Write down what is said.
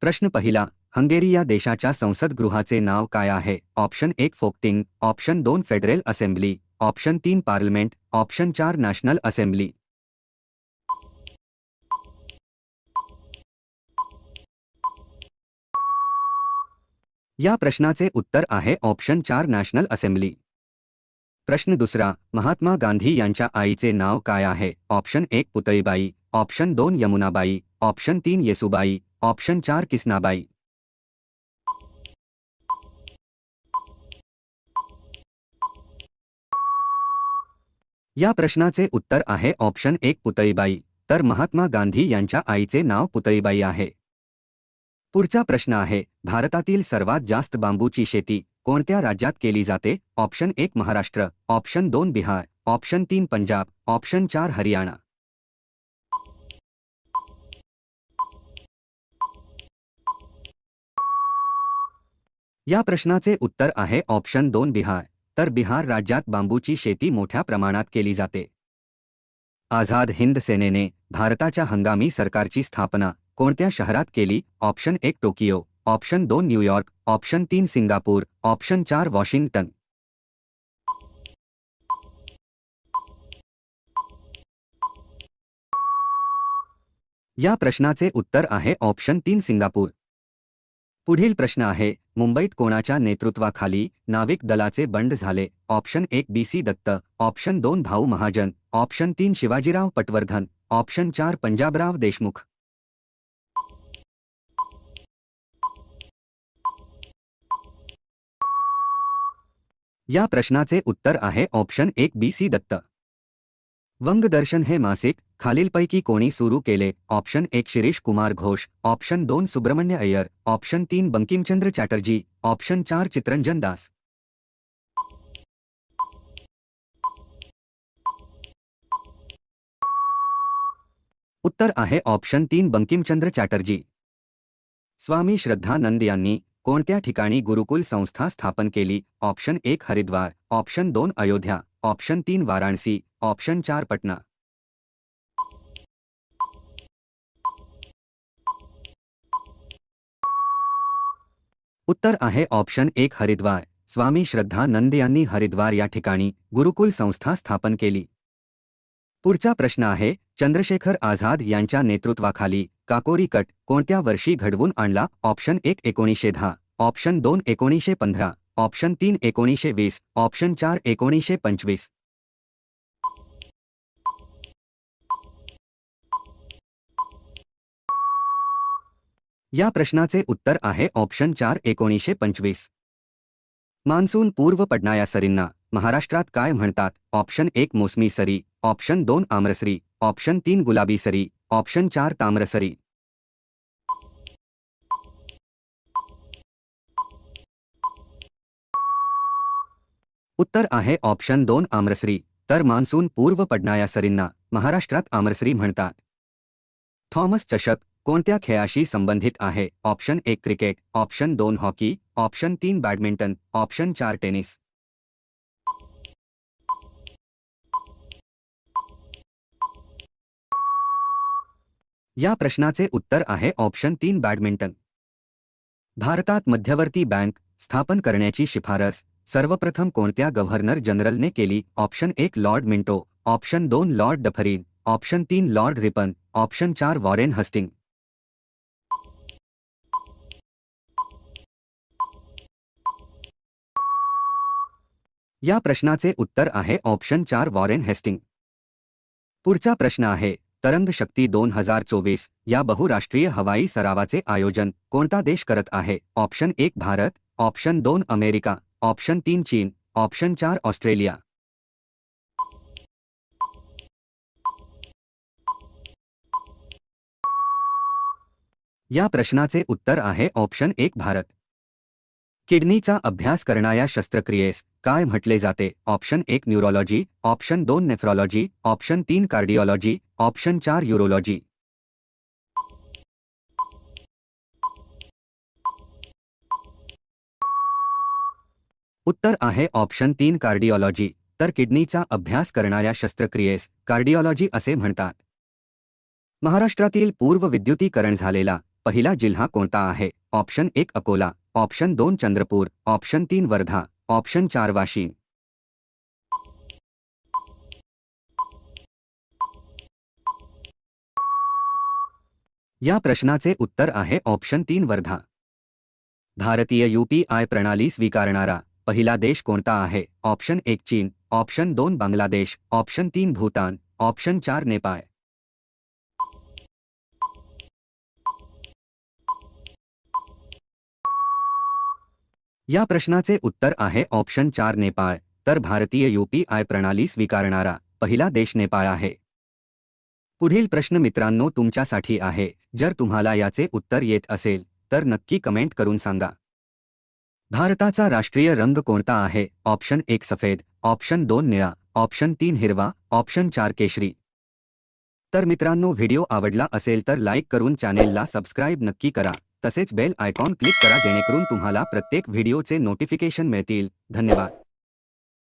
प्रश्न पहिला हंगेरी या देशाच्या संसदगृहाचे नाव काय आहे? ऑप्शन एक, फोक्टिंग. ऑप्शन दोन, फेडरल असेंब्ली. ऑप्शन तीन, पार्लमेंट. ऑप्शन चार, नॅशनल असेंब्ली. या प्रश्नाचे उत्तर आहे ऑप्शन चार, नॅशनल असेंब्ली. प्रश्न दुसरा, महात्मा गांधी यांच्या आईचे नाव काय आहे? ऑप्शन एक, पुतळीबाई. ऑप्शन दोन, यमुनाबाई. ऑप्शन तीन, येसुबाई. ऑप्शन चार किसनाबाई या प्रश्नाचे उत्तर आहे ऑप्शन एक पुतळीबाई. तर महात्मा गांधी यांच्या आईचे नाव पुतळीबाई आहे. पुढचा प्रश्न आहे, भारतातील सर्वात जास्त बांबूची शेती कोणत्या राज्यात केली जाते? ऑप्शन एक महाराष्ट्र, ऑप्शन दोन बिहार, ऑप्शन तीन पंजाब, ऑप्शन चार हरियाणा. या प्रश्नाचे उत्तर आहे ऑप्शन दोन बिहार. तर बिहार राज्यात बांबूची शेती मोठ्या प्रमाणात केली जाते. आझाद हिंद सेनेने भारताच्या हंगामी सरकारची स्थापना कोणत्या शहरात केली? ऑप्शन एक टोकियो ऑप्शन दोन न्यूयॉर्क ऑप्शन तीन सिंगापूर ऑप्शन चार वॉशिंग्टन. या प्रश्नाचे उत्तर आहे ऑप्शन तीन सिंगापूर. पुढील प्रश्न आहे मुंबईत कोणाच्या नेतृत्वाखाली नाविक दलाचे बंड झाले? ऑप्शन एक बी सी दत्त ऑप्शन दोन भाऊ महाजन ऑप्शन तीन शिवाजीराव पटवर्धन ऑप्शन चार पंजाबराव देशमुख. या प्रश्नाचे उत्तर आहे ऑप्शन एक बी सी दत्त. वंगदर्शन हे मासिक खालीलपैकी कोणी सुरू केले ऑप्शन एक शिरीष कुमार घोष ऑप्शन दोन सुब्रमण्य अय्यर ऑप्शन तीन बंकिमचंद्र चॅटर्जी ऑप्शन चार चित्रंजन दास. उत्तर आहे ऑप्शन तीन बंकिमचंद्र चॅटर्जी. स्वामी श्रद्धानंद कोणत्या ठिकाणी गुरुकुल संस्था स्थापन केली? ऑप्शन एक हरिद्वार ऑप्शन दोन अयोध्या. ऑप्शन तीन वाराणसी ऑप्शन चार पटना. उत्तर आहे ऑप्शन एक हरिद्वार. स्वामी श्रद्धानंद यांनी हरिद्वार या ठिकाणी गुरुकुल संस्था स्थापन केली. पुढचा प्रश्न आहे चंद्रशेखर आझाद यांच्या नेतृत्वाखाली काकोरी कट कोणत्या वर्षी घडवून आणला? ऑप्शन एक एकोणीसशे दहा ऑप्शन दोन एकोणीसशे पंधरा. ऑप्शन तीन एकोणीसशे वीस ऑप्शन चार एकोणीसशे पंचवीस. या प्रश्नाचे उत्तर आहे ऑप्शन चार एकोणीसशे पंचवीस. मान्सून पूर्व पडणाऱ्या सरींना महाराष्ट्रात काय म्हणतात? ऑप्शन एक मोसमी सरी ऑप्शन दोन आम्रसरी ऑप्शन तीन गुलाबी सरी ऑप्शन चार ताम्रसरी. उत्तर आहे ऑप्शन दोन आम्रसरी तर मान्सून पूर्व पडणाऱ्या सरींना महाराष्ट्रात आमरसरी म्हणतात. थॉमस चषक कोणत्या खेळाशी संबंधित आहे? ऑप्शन एक क्रिकेट ऑप्शन दोन हॉकी ऑप्शन तीन बॅडमिंटन ऑप्शन चार टेनिस. या प्रश्नाचे उत्तर आहे ऑप्शन तीन बॅडमिंटन. भारतात मध्यवर्ती बँक स्थापन करण्याची शिफारस सर्वप्रथम कोणत्या गव्हर्नर जनरलने केली? ऑप्शन एक लॉर्ड मिंटो. ऑप्शन दोन लॉर्ड डफरीन. ऑप्शन तीन लॉर्ड रिपन. ऑप्शन चार वॉरेन हस्टिंग. या प्रश्नाचे उत्तर आहे ऑप्शन चार वॉरेन हेस्टिंग. पुढचा प्रश्न आहे तरंग शक्ती दोन हजार चोवीस या बहुराष्ट्रीय हवाई सरावाचे आयोजन कोणता देश करत आहे? ऑप्शन एक भारत. ऑप्शन दोन अमेरिका. ऑप्शन तीन चीन ऑप्शन चार ऑस्ट्रेलिया. या प्रश्नाचे उत्तर आहे ऑप्शन एक भारत. किडनीचा अभ्यास करणाऱ्या शस्त्रक्रियेस काय म्हटले जाते? ऑप्शन एक न्यूरोलॉजी ऑप्शन दोन नेफ्रॉलॉजी ऑप्शन तीन कार्डिओलॉजी ऑप्शन चार युरोलॉजी. उत्तर आहे ऑप्शन तीन कार्डिओलॉजी तर किडनीचा अभ्यास करणाऱ्या शस्त्रक्रियेस कार्डिओलॉजी असे म्हणतात. महाराष्ट्रातील पूर्व विद्युतीकरण झालेला पहिला जिल्हा कोणता आहे? ऑप्शन एक अकोला ऑप्शन दोन चंद्रपूर ऑप्शन तीन वर्धा ऑप्शन चार वाशिम. या प्रश्नाचे उत्तर आहे ऑप्शन तीन वर्धा. भारतीय यूपीआय प्रणाली स्वीकारणारा पहिला देश कोणता आहे? ऑप्शन एक चीन ऑप्शन दोन बांगलादेश ऑप्शन तीन भूतान ऑप्शन चार नेपाळ. या प्रश्नाचे उत्तर आहे ऑप्शन चार नेपाळ तर भारतीय यूपीआय प्रणाली स्वीकारणारा पहिला देश नेपाळ आहे. पुढील प्रश्न मित्रांनो तुमच्यासाठी आहे जर तुम्हाला याचे उत्तर येत असेल तर नक्की कमेंट करून सांगा. भारताचा राष्ट्रीय रंग कोणता आहे? ऑप्शन एक सफेद ऑप्शन दोन निळा ऑप्शन तीन हिरवा ऑप्शन चार केशरी. तर मित्रांनो व्हिडिओ आवडला असेल तर लाईक करून चॅनेलला सबस्क्राईब नक्की करा. तसेच बेल आयकॉन क्लिक करा जेणेकरून तुम्हाला प्रत्येक व्हिडिओचे नोटिफिकेशन मिळतील. धन्यवाद.